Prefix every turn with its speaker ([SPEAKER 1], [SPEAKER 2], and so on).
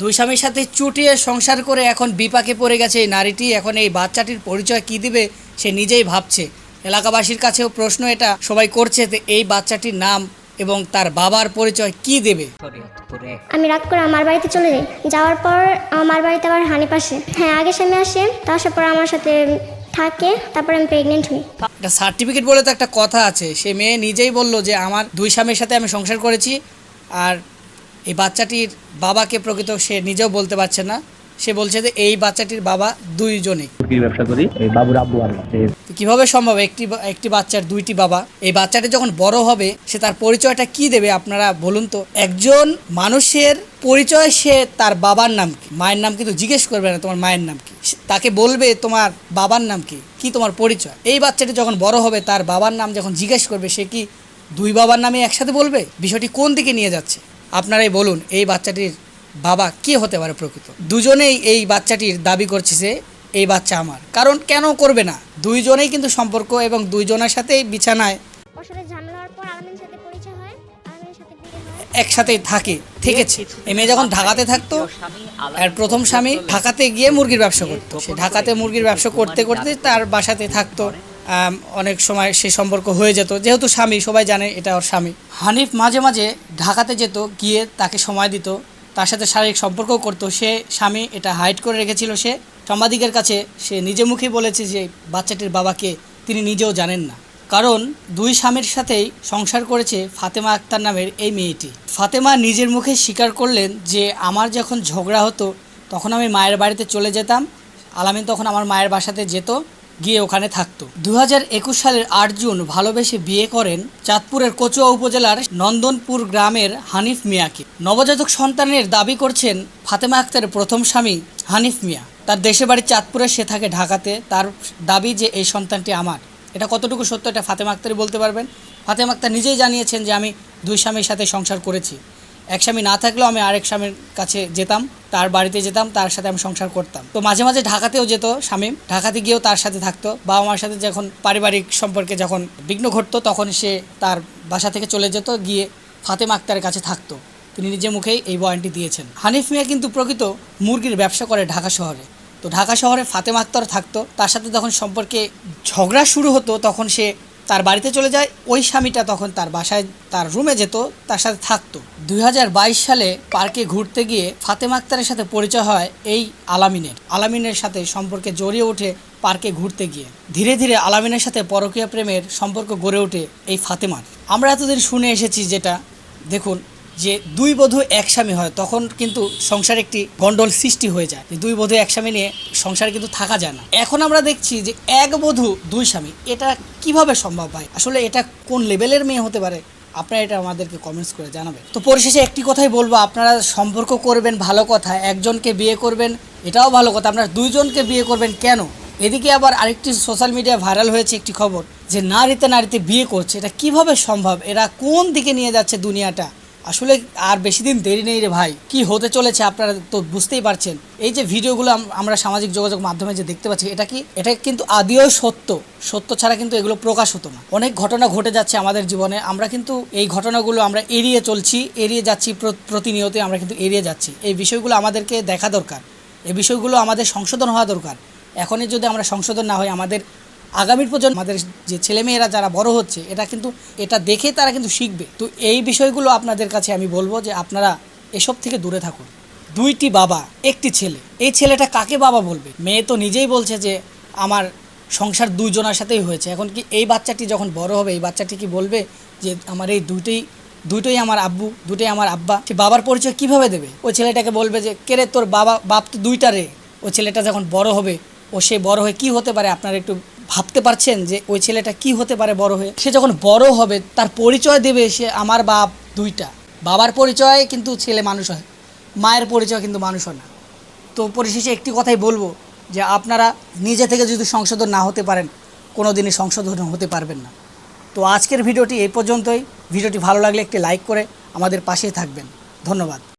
[SPEAKER 1] দুই স্বামীর সাথে চুটিয়ে সংসার করে এখন বিপাকে পড়ে গেছে এই নারীটি। এখন এই বাচ্চাটির পরিচয় কি দিবে সে নিজেই ভাবছে। এলাকাবাসীর কাছেও প্রশ্ন এটা। সবাই করছে যে এই বাচ্চাটির নাম এবং তার বাবার পরিচয় কি দেবে?
[SPEAKER 2] আমি রাগ করে আমার বাড়িতে চলে যাই। যাওয়ার পর আমার বাড়িতে আবার হানি পাশে। হ্যাঁ আগে স্বামী আসে তো আসার পর আমার সাথে থাকে তারপর আমি প্রেগনেন্ট হই।
[SPEAKER 1] একটা সার্টিফিকেট বলে তো একটা কথা আছে। সে মেয়ে নিজেই বলল যে আমার দুই স্বামীর সাথে আমি সংসার করেছি আর এই বাচ্চাটির বাবাকে প্রকৃত সে নিজেও বলতে পারছে না। সে বলছে যে এই বাচ্চাটির বাবা দুইজনেই
[SPEAKER 3] মুরগির ব্যবসা করি এই বাবুর আব্বু আর এই
[SPEAKER 1] তো কীভাবে সম্ভব? একটি একটি বাচ্চার দুইটি বাবা। এই বাচ্চাটি যখন বড় হবে সে তার পরিচয়টা কি দেবে আপনারা বলুন তো? একজন মানুষের পরিচয় সে তার বাবার নাম কি? মায়ের নাম কিন্তু জিজ্ঞেস করবে না তোমার মায়ের নাম কি। তাকে বলবে তোমার বাবার নাম কি? কি তোমার পরিচয়? এই বাচ্চাটি যখন বড় হবে তার বাবার নাম যখন জিজ্ঞেস করবে সে কি দুই বাবার নামে একসাথে বলবে? বিষয়টি কোন দিকে নিয়ে যাচ্ছে? আপনারাই বলুন এই বাচ্চাটির বাবা কে হতে পারে প্রকৃত? দুজনেই এই বাচ্চাটির দাবি করছে যে এই বাচ্চা আমার। কারণ কেন করবে না? দুইজনেই কিন্তু সম্পর্ক এবং দুইজনের সাথেই বিছানায় একসাথেই থাকে থেকেছে। এই মেয়ে যখন ঢাকাতে থাকতো আর প্রথম স্বামী ঢাকাতে গিয়ে মুরগির ব্যবসা করতো। সে ঢাকাতে মুরগির ব্যবসা করতে করতে তার বাসাতে থাকতো। অনেক সময় সে সম্পর্ক হয়ে যেত। যেহেতু স্বামী, সবাই জানে এটা ওর স্বামী। হানিফ মাঝে মাঝে ঢাকাতে যেত, গিয়ে তাকে সময় দিত। তার সাথে শারীরিক সম্পর্কও করতো। সে স্বামী এটা হাইড করে রেখেছিল সে। সাংবাদিকের কাছে সে নিজে মুখেই বলেছে যে, বাচ্চাটির বাবাকে তিনি নিজেও জানেন না। কারণ দুই স্বামীর সাথেই সংসার করেছে ফাতেমা আক্তার নামের এই মেয়েটি। ফাতেমা নিজের মুখে স্বীকার করলেন যে, আমার যখন ঝগড়া হতো, তখন আমি মায়ের বাড়িতে চলে যেতাম। আলামিন তখন আমার মায়ের বাসাতে যেত। গিয়ে ওখানে থাকতো। দু সালের আট জুন ভালোবেসে বিয়ে করেন চাঁদপুরের কচুয়া উপজেলার নন্দনপুর গ্রামের হানিফ মিয়াকে। নবজাতক সন্তানের দাবি করছেন ফাতেমা আক্তারের প্রথম স্বামী হানিফ মিয়া। তার দেশের বাড়ি চাঁদপুরে, সে থাকে ঢাকাতে। তার দাবি যে, এই সন্তানটি আমার। এটা কতটুকু সত্য, এটা ফাতেমা আক্তারই বলতে পারবেন। ফাতেমা আক্তার নিজেই জানিয়েছেন যে, আমি দুই স্বামীর সাথে সংসার করেছি। এক স্বামী না থাকলেও আমি আরেক স্বামীর কাছে যেতাম। তার বাড়িতে যেতাম, তার সাথে আমি সংসার করতাম। তো মাঝে মাঝে ঢাকাতেও যেত স্বামী ঢাকাতে গিয়েও তার সাথে থাকতো। বাবা মার সাথে যখন পারিবারিক সম্পর্কে যখন বিঘ্ন ঘটতো, তখন সে তার বাসা থেকে চলে যেত, গিয়ে ফাতেমা আক্তারের কাছে থাকতো। তিনি নিজে মুখেই এই বয়ানটি দিয়েছেন। হানিফ মিয়া কিন্তু প্রকৃত মুরগির ব্যবসা করে ঢাকা শহরে। তো ঢাকা শহরে ফাতেমা আক্তার থাকতো। তার সাথে যখন সম্পর্কে ঝগড়া শুরু হতো, তখন সে তার বাড়িতে চলে যায় ওই স্বামীটা তখন তার বাসায়, তার রুমে যেত, তার সাথে থাকতো। দু হাজার বাইশ সালে পার্কে ঘুরতে গিয়ে ফাতেমা আক্তারের সাথে পরিচয় হয় এই আলামিনের। আলামিনের সাথে সম্পর্কে জড়িয়ে ওঠে পার্কে ঘুরতে গিয়ে। ধীরে ধীরে আলামিনের সাথে পরকীয় প্রেমের সম্পর্ক গড়ে ওঠে এই ফাতেমার। আমরা এতদিন শুনে এসেছি যেটা, দেখুন যে দুই বধূ এক স্বামী হয়, তখন কিন্তু সংসার একটি গন্ডল সৃষ্টি হয়ে যায়। দুই বধূ এক স্বামী নিয়ে সংসারে কিন্তু থাকা যায় না। এখন আমরা দেখছি যে এক বধূ দুই স্বামী, এটা কীভাবে সম্ভব হয়? আসলে এটা কোন লেভেলের মেয়ে হতে পারে? আপনারা এটা আমাদেরকে কমেন্টস করে জানাবেন। তো পরিশেষে একটি কথাই বলব, আপনারা সম্পর্ক করবেন ভালো কথা একজনকে বিয়ে করবেন, এটাও ভালো কথা, আপনারা দুইজনকে বিয়ে করবেন কেন? এদিকে আবার আরেকটি সোশ্যাল মিডিয়া ভাইরাল হয়েছে একটি খবর, যে নারীতে নারীতে বিয়ে করছে, এটা কীভাবে সম্ভব? এরা কোন দিকে নিয়ে যাচ্ছে দুনিয়াটা? আসলে আর বেশি দিন দেরি নেই রে ভাই। কি হতে চলেছে আপনারা তো বুঝতেই পারছেন। এই যে ভিডিওগুলো আমরা সামাজিক যোগাযোগ মাধ্যমে যে দেখতে পাচ্ছি, এটা কি এটা কিন্তু আদিও সত্য। সত্য ছাড়া কিন্তু এগুলো প্রকাশ হতো না। অনেক ঘটনা ঘটে যাচ্ছে আমাদের জীবনে। আমরা কিন্তু এই ঘটনাগুলো আমরা এড়িয়ে চলছি, এড়িয়ে যাচ্ছি, প্র- প্রতিনিয়ত আমরা কিন্তু এড়িয়ে যাচ্ছি। এই বিষয়গুলো আমাদেরকে দেখা দরকার। এই বিষয়গুলো আমাদের সংশোধন হওয়া দরকার। এখনই যদি আমরা সংশোধন না হই আমাদের আগামীর প্রজন্ম আমাদের যে ছেলেমেয়েরা যারা বড় হচ্ছে, এটা কিন্তু এটা দেখে তারা কিন্তু শিখবে। তো এই বিষয়গুলো আপনাদের কাছে আমি বলব যে আপনারা এসব থেকে দূরে থাকুন। দুইটি বাবা, একটি ছেলে। এই ছেলেটা কাকে বাবা বলবে? মেয়ে তো নিজেই বলছে যে, আমার সংসার দুইজনের সাথেই হয়েছে। এখন কি এই বাচ্চাটি যখন বড় হবে, এই বাচ্চাটি কি বলবে যে, আমার এই দুইটাই দুটোই আমার আব্বু দুটোই আমার আব্বা? সে বাবার পরিচয় কীভাবে দেবে? ওই ছেলেটাকে বলবে যে কে রে তোর বাবা বাপ তো দুইটা রে। ওই ছেলেটা যখন বড় হবে, ও সে বড় হয়ে কি হতে পারে? আপনারা একটু ভাবতে পারছেন যে ওই ছেলেটা কি হতে পারে বড় হয়ে? সে যখন বড় হবে, তার পরিচয় দেবে সে আমার বাপ দুইটা। বাবার পরিচয় কিন্তু ছেলে মানুষ হয়, মায়ের পরিচয় কিন্তু মানুষ হয় না। তো পরিশেষে একটি কথাই বলব যে আপনারা নিজে থেকে যদি সংশোধন না হতে পারেন কোনো দিনই সংশোধন হতে পারবেন না। তো আজকের ভিডিওটি এই পর্যন্তই। ভিডিওটি ভালো লাগলে একটি লাইক করে আমাদের পাশেই থাকবেন। ধন্যবাদ।